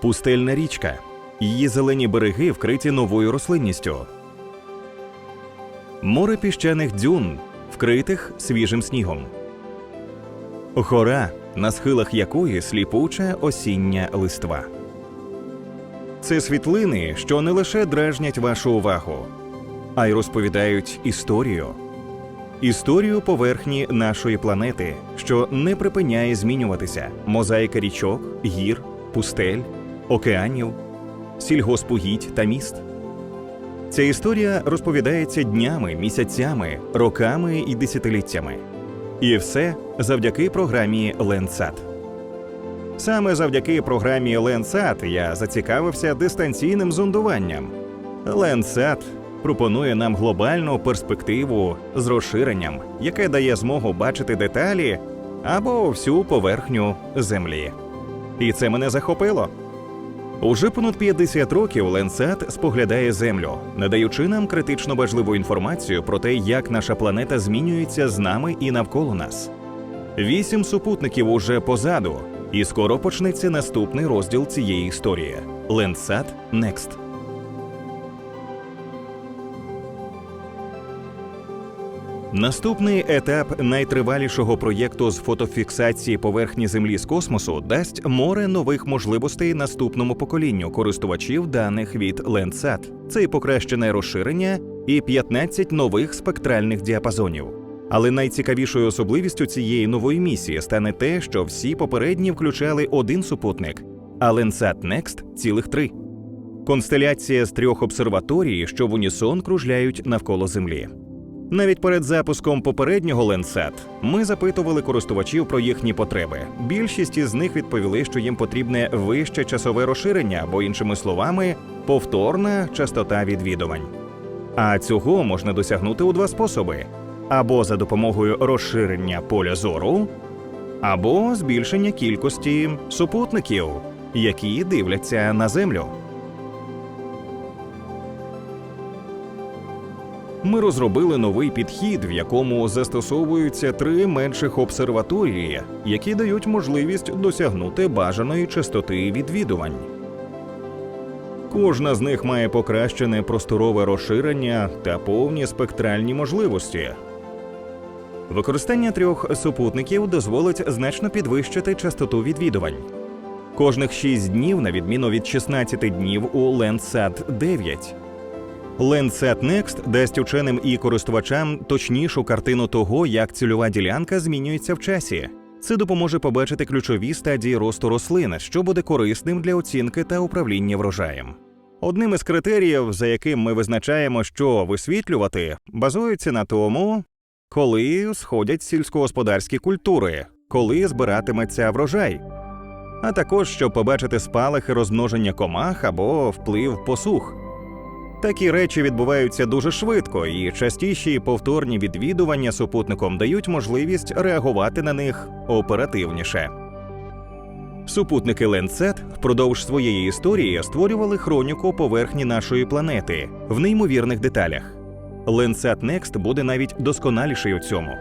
Пустельна річка. Її зелені береги вкриті новою рослинністю. Море піщаних дюн, вкритих свіжим снігом. Гора, на схилах якої сліпуча осіння листва. Це світлини, що не лише дражнять вашу увагу, а й розповідають історію. Історію поверхні нашої планети, що не припиняє змінюватися: мозаїка річок, гір, пустель, океанів, сільгоспугідь та міст. Ця історія розповідається днями, місяцями, роками і десятиліттями. І все завдяки програмі Landsat. Саме завдяки програмі Landsat я зацікавився дистанційним зондуванням. Landsat пропонує нам глобальну перспективу з розширенням, яке дає змогу бачити деталі або всю поверхню Землі. І це мене захопило. Уже понад 50 років Ленсат споглядає Землю, надаючи нам критично важливу інформацію про те, як наша планета змінюється з нами і навколо нас. Вісім супутників уже позаду, і скоро почнеться наступний розділ цієї історії Ленсат Next. Наступний етап найтривалішого проєкту з фотофіксації поверхні Землі з космосу дасть море нових можливостей наступному поколінню користувачів даних від Landsat. Це і покращене розширення, і 15 нових спектральних діапазонів. Але найцікавішою особливістю цієї нової місії стане те, що всі попередні включали один супутник, а Landsat Next – цілих три. Констеляція з трьох обсерваторій, що в унісон кружляють навколо Землі. Навіть перед запуском попереднього Landsat ми запитували користувачів про їхні потреби. Більшість із них відповіли, що їм потрібне вище часове розширення, або, іншими словами, повторна частота відвідувань. А цього можна досягнути у два способи: або за допомогою розширення поля зору, або збільшення кількості супутників, які дивляться на землю. Ми розробили новий підхід, в якому застосовуються три менших обсерваторії, які дають можливість досягнути бажаної частоти відвідувань. Кожна з них має покращене просторове розширення та повні спектральні можливості. Використання трьох супутників дозволить значно підвищити частоту відвідувань. Кожних 6 днів, на відміну від 16 днів у Landsat 9. Landsat Next дасть ученим і користувачам точнішу картину того, як цільова ділянка змінюється в часі. Це допоможе побачити ключові стадії росту рослин, що буде корисним для оцінки та управління врожаєм. Одним із критеріїв, за яким ми визначаємо, що висвітлювати, базується на тому, коли сходять сільськогосподарські культури, коли збиратиметься врожай, а також щоб побачити спалахи розмноження комах або вплив посух. Такі речі відбуваються дуже швидко, і частіші повторні відвідування супутником дають можливість реагувати на них оперативніше. Супутники Ленцет впродовж своєї історії створювали хроніку поверхні нашої планети в неймовірних деталях. Ленцет Некст буде навіть досконаліший у цьому.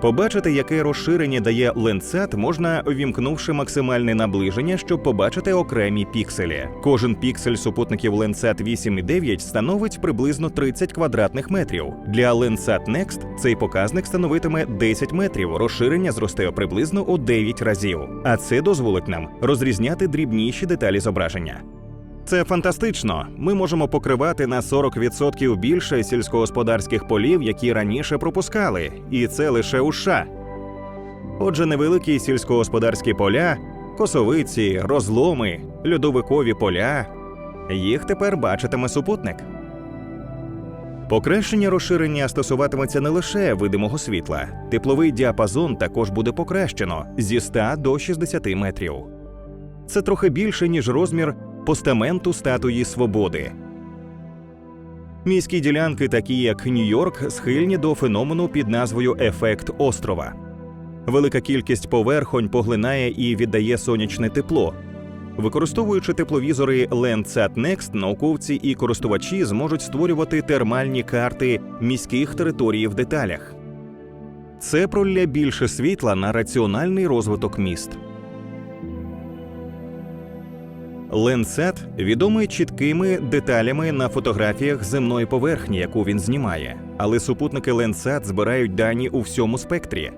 Побачити, яке розширення дає Landsat, можна вімкнувши максимальне наближення, щоб побачити окремі пікселі. Кожен піксель супутників Landsat 8 і 9 становить приблизно 30 квадратних метрів. Для Landsat Next цей показник становитиме 10 метрів. Розширення зросте приблизно у 9 разів. А це дозволить нам розрізняти дрібніші деталі зображення. Це фантастично. Ми можемо покривати на 40% більше сільськогосподарських полів, які раніше пропускали, і це лише у США. Отже, невеликі сільськогосподарські поля, косовиці, розломи, льодовикові поля. Їх тепер бачитиме супутник. Покращення розширення стосуватиметься не лише видимого світла. Тепловий діапазон також буде покращено зі 100 до 60 метрів. Це трохи більше, ніж розмір постаменту статуї свободи. Міські ділянки, такі як Нью-Йорк, схильні до феномену під назвою Ефект острова. Велика кількість поверхонь поглинає і віддає сонячне тепло. Використовуючи тепловізори Landsat Next, науковці і користувачі зможуть створювати термальні карти міських територій в деталях. Це пролля більше світла на раціональний розвиток міст. Landsat відомий чіткими деталями на фотографіях земної поверхні, яку він знімає, але супутники Ленсет збирають дані у всьому спектрі.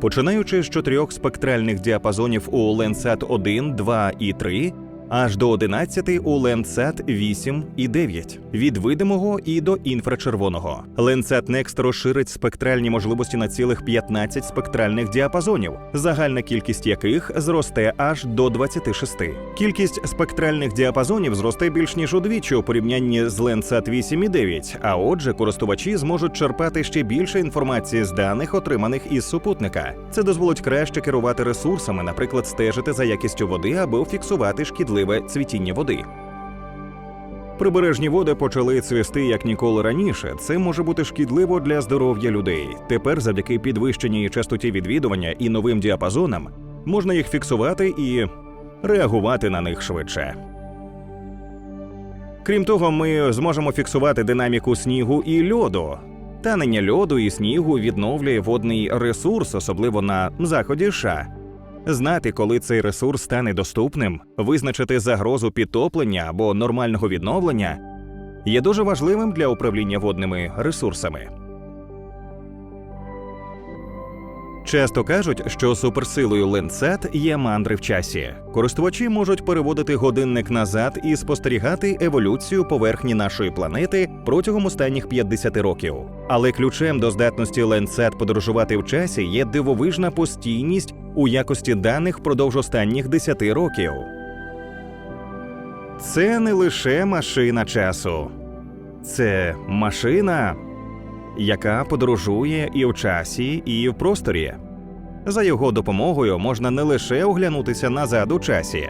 Починаючи з чотирьох спектральних діапазонів у Landsat 1, 2 і 3, аж до 11 у Landsat 8 і 9, від видимого і до інфрачервоного. Landsat Next розширить спектральні можливості на цілих 15 спектральних діапазонів, загальна кількість яких зросте аж до 26. Кількість спектральних діапазонів зросте більш ніж удвічі у порівнянні з Landsat 8 і 9, а отже, користувачі зможуть черпати ще більше інформації з даних, отриманих із супутника. Це дозволить краще керувати ресурсами, наприклад, стежити за якістю води або фіксувати шкідливе цвітіння води. Прибережні води почали цвісти як ніколи раніше. Це може бути шкідливо для здоров'я людей. Тепер, завдяки підвищеній частоті відвідування і новим діапазонам, можна їх фіксувати і реагувати на них швидше. Крім того, ми зможемо фіксувати динаміку снігу і льоду. Танення льоду і снігу відновлює водний ресурс, особливо на заході США. Знати, коли цей ресурс стане доступним, визначити загрозу підтоплення або нормального відновлення є дуже важливим для управління водними ресурсами. Часто кажуть, що суперсилою Landsat є мандри в часі. Користувачі можуть переводити годинник назад і спостерігати еволюцію поверхні нашої планети протягом останніх 50 років. Але ключем до здатності Landsat подорожувати в часі є дивовижна постійність у якості даних впродовж останніх 10 років. Це не лише машина часу, це машина, яка подорожує і в часі, і в просторі. За його допомогою можна не лише оглянутися назад у часі.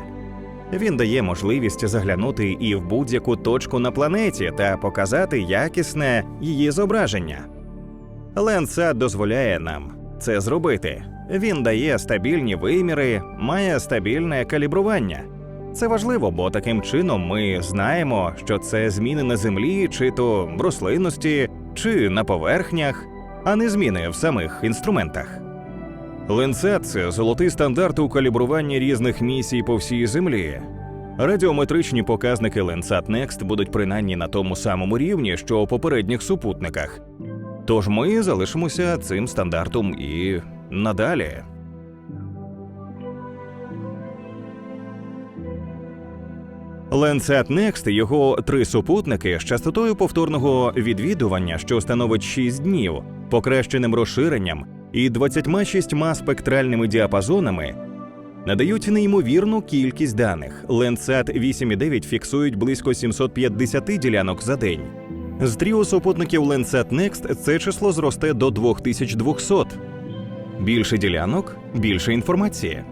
Він дає можливість заглянути і в будь-яку точку на планеті та показати якісне її зображення. Landsat дозволяє нам це зробити. Він дає стабільні виміри, має стабільне калібрування. Це важливо, бо таким чином ми знаємо, що це зміни на землі, чи то в рослинності, чи на поверхнях, а не зміни в самих інструментах. Landsat – це золотий стандарт у калібруванні різних місій по всій землі. Радіометричні показники Landsat Next будуть принаймні на тому самому рівні, що у попередніх супутниках. Тож ми залишимося цим стандартом і надалі. Landsat Next – його три супутники з частотою повторного відвідування, що становить 6 днів, покращеним розширенням і 26 спектральними діапазонами надають неймовірну кількість даних. Landsat 8.9 фіксують близько 750 ділянок за день. З тріо супутників Landsat Next це число зросте до 2200. Більше ділянок, більше інформації.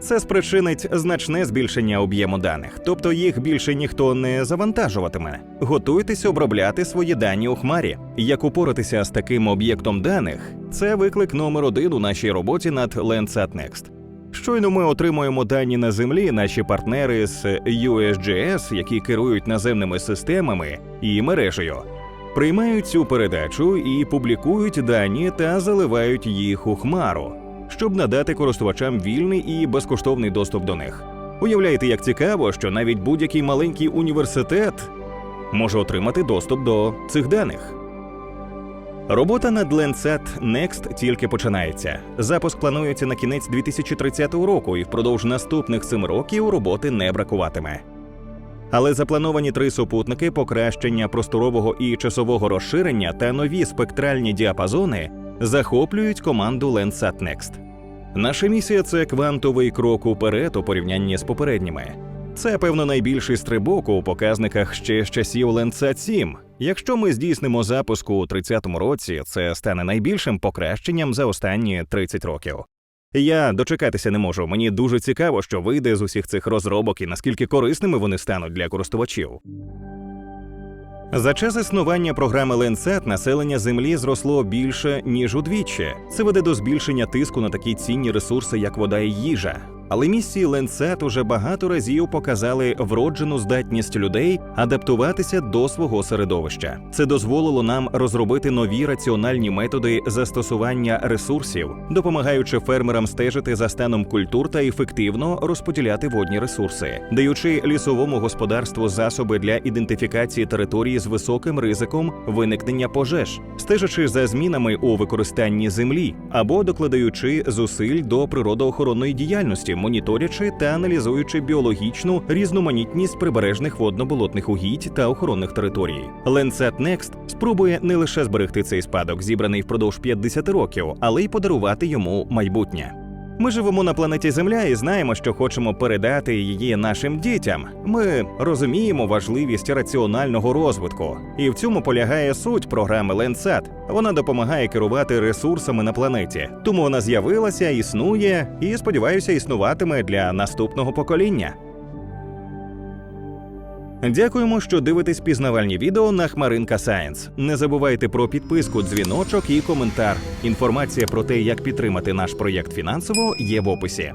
Це спричинить значне збільшення об'єму даних, тобто їх більше ніхто не завантажуватиме. Готуйтесь обробляти свої дані у хмарі. Як упоратися з таким об'єктом даних, це виклик номер один у нашій роботі над Landsat Next. Щойно ми отримуємо дані на землі, наші партнери з USGS, які керують наземними системами і мережею, приймають цю передачу і публікують дані та заливають їх у хмару щоб надати користувачам вільний і безкоштовний доступ до них. Уявляєте, як цікаво, що навіть будь-який маленький університет може отримати доступ до цих даних. Робота над Landsat Next тільки починається. Запуск планується на кінець 2030 року, і впродовж наступних семи років роботи не бракуватиме. Але заплановані три супутники, покращення просторового і часового розширення та нові спектральні діапазони захоплюють команду Landsat Next. Наша місія це квантовий крок уперед у порівнянні з попередніми. Це, певно, найбільший стрибок у показниках ще з часів Landsat 7. Якщо ми здійснимо запуск у 30-му році, це стане найбільшим покращенням за останні 30 років. Я дочекатися не можу. Мені дуже цікаво, що вийде з усіх цих розробок і наскільки корисними вони стануть для користувачів. За час існування програми Ленсет населення Землі зросло більше ніж удвічі. Це веде до збільшення тиску на такі цінні ресурси, як вода і їжа. Але місії Ленсет уже багато разів показали вроджену здатність людей адаптуватися до свого середовища. Це дозволило нам розробити нові раціональні методи застосування ресурсів, допомагаючи фермерам стежити за станом культур та ефективно розподіляти водні ресурси, даючи лісовому господарству засоби для ідентифікації території з високим ризиком виникнення пожеж, стежачи за змінами у використанні землі або докладаючи зусиль до природоохоронної діяльності, моніторячи та аналізуючи біологічну різноманітність прибережних водно-болотних угідь та охоронних територій. Landsat Next спробує не лише зберегти цей спадок, зібраний впродовж 50 років, але й подарувати йому майбутнє. Ми живемо на планеті Земля і знаємо, що хочемо передати її нашим дітям. Ми розуміємо важливість раціонального розвитку, і в цьому полягає суть програми Ленсат. Вона допомагає керувати ресурсами на планеті. Тому вона з'явилася, існує і сподіваюся, існуватиме для наступного покоління. Дякуємо, що дивитесь пізнавальні відео на Хмаринка Сайенс. Не забувайте про підписку, дзвіночок і коментар. Інформація про те, як підтримати наш проєкт фінансово, є в описі.